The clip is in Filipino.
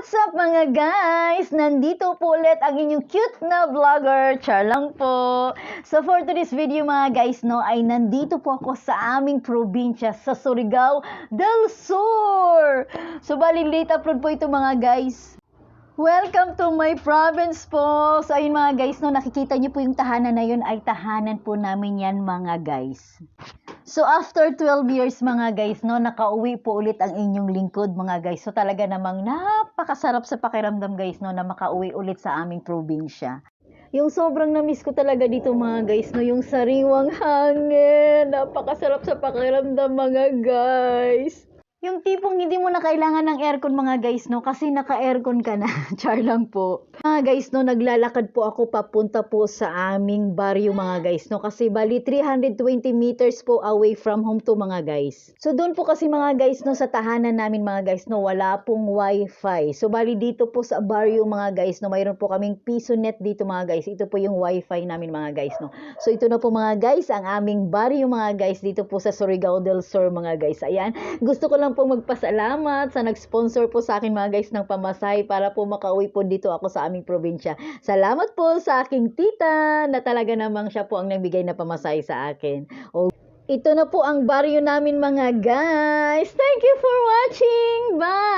What's up mga guys? Nandito po ulit ang inyong cute na vlogger. Char lang po. So for today's video mga guys, no, ay nandito po ako sa aming probinsya sa Surigao del Sur. So bali late upload po ito mga guys. Welcome to my province po. So ayun mga guys, no, nakikita niyo po yung tahanan na yun ay tahanan po namin yan mga guys. So after 12 years mga guys, no, nakauwi po ulit ang inyong lingkod mga guys. So talaga namang napakasarap sa pakiramdam guys, no, na makauwi ulit sa aming probinsya. Yung sobrang na-miss ko talaga dito mga guys, no, yung sariwang hangin. Napakasarap sa pakiramdam mga guys. Yung tipong hindi mo na kailangan ng aircon mga guys, no? Kasi naka-aircon ka na. Char lang po. Mga guys, no? Naglalakad po ako papunta po sa aming baryo mga guys, no? Kasi bali 320 meters po away from home to mga guys. So doon po kasi mga guys, no? Sa tahanan namin mga guys, no? Wala pong wifi. So bali dito po sa baryo mga guys, no? Mayroon po kaming piso net dito mga guys. Ito po yung wifi namin mga guys, no? So ito na po mga guys, ang aming baryo mga guys dito po sa Surigao del Sur mga guys. Ayan. Gusto ko lang po magpasalamat sa nag-sponsor po sa akin mga guys ng pamasay para po makauwi po dito ako sa aming probinsya. Salamat po sa aking tita na talaga namang siya po ang nagbigay na pamasay sa akin. O, ito na po ang baryo namin mga guys. Thank you for watching. Bye!